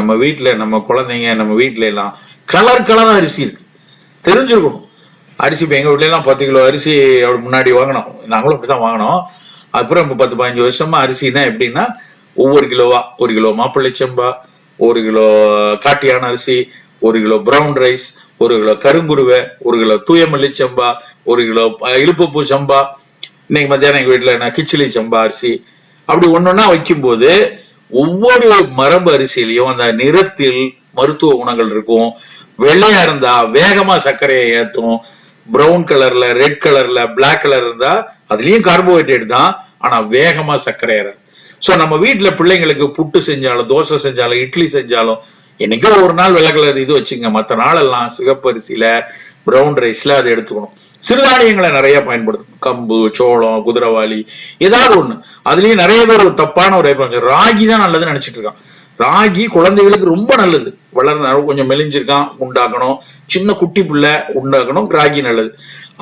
நம்ம வீட்டுல நம்ம குழந்தைங்க நம்ம வீட்டுல எல்லாம் கலர் கலர் அரிசி இருக்கு. தெரிஞ்சிருக்கணும். அரிசி இப்போ எங்க வீட்ல எல்லாம் பத்து கிலோ அரிசி அப்படி முன்னாடி வாங்கினோம். நாங்களும் அப்படிதான் வாங்கினோம். அப்புறம் இப்போ பத்து பதினஞ்சு வருஷமா அரிசினா எப்படின்னா ஒவ்வொரு கிலோவா? ஒரு கிலோ மாப்பிள்ளை சம்பா ஒரு கிலோ காட்டியான அரிசி ஒரு கிலோ பிரவுன் ரைஸ் ஒரு கிலோ கருங்குருவை ஒரு கிலோ தூய மல்லி சம்பா ஒரு கிலோ இழுப்புப்பூ சம்பா. இன்னைக்கு மத்தியானம் எங்க வீட்டில் நான் கிச்சிலி சம்பா அரிசி. அப்படி ஒன்னொன்னா வைக்கும்போது ஒவ்வொரு மரபு அரிசியிலையும் அந்த நிறத்தில் மருத்துவ குணங்கள் இருக்கும். வெள்ளையா இருந்தா வேகமா சர்க்கரையை ஏத்தும் பிரவுன் கலர்ல ரெட் கலர்ல பிளாக் கலர் இருந்தா அதுலயும் கார்போஹைட்ரேட் தான். ஆனா வேகமா சர்க்கரை ஏற சோ நம்ம வீட்டுல பிள்ளைங்களுக்கு புட்டு செஞ்சாலும் தோசை செஞ்சாலும் இட்லி செஞ்சாலும் என்னைக்கோ ஒரு நாள் வெள்ளை கலர் இது வச்சுங்க. மற்ற நாளெல்லாம் சிகப்பரிசியில ப்ரௌன் ரைஸ்ல அதை எடுத்துக்கணும். சிறுதானியங்களை நிறைய பயன்படுத்தணும். கம்பு சோளம் குதிரவாளி ஏதாவது ஒண்ணு. அதுலயும் நிறைய பேர் ஒரு தப்பான ஒரு அபிப்பிராயம். ராகி தான் நல்லதுன்னு நினைச்சிட்டு இருக்கான். ராகி குழந்தைகளுக்கு ரொம்ப நல்லது. வளர்ந்த கொஞ்சம் மெலிஞ்சிருக்கான் உண்டாக்கணும். சின்ன குட்டி புள்ள உண்டாக்கணும் ராகி நல்லது.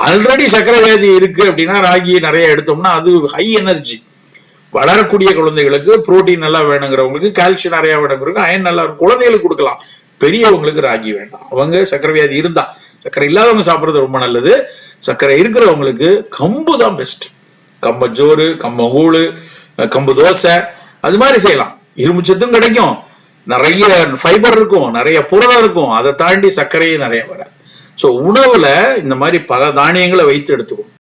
ஆல்ரெடி சர்க்கரை வியாதி இருக்கு அப்படின்னா ராகி நிறைய எடுத்தோம்னா அது ஹை எனர்ஜி வளரக்கூடிய குழந்தைகளுக்கு புரோட்டீன் நல்லா வேணுங்கிறவங்களுக்கு கால்சியம் நிறைய வேணுங்கிறவங்க அயன் நல்லா இருக்கும். குழந்தைகளுக்கு கொடுக்கலாம். பெரியவங்களுக்கு ராகி வேண்டாம். அவங்க சர்க்கரை வியாதி இருந்தா. சர்க்கரை இல்லாதவங்க சாப்பிடுறது ரொம்ப நல்லது. சர்க்கரை இருக்கிறவங்களுக்கு கம்பு தான் பெஸ்ட் கம்ப ஜோறு கம்ப ஊழு கம்பு தோசை அது மாதிரி செய்யலாம். இரும்புச்சத்தும் கிடைக்கும். நிறைய ஃபைபர் இருக்கும். நிறைய புரதம் இருக்கும். அதை தாண்டி சர்க்கரையும் நிறைய வர சோ உணவுல இந்த மாதிரி பல தானியங்களை வைத்து எடுத்துக்கணும்.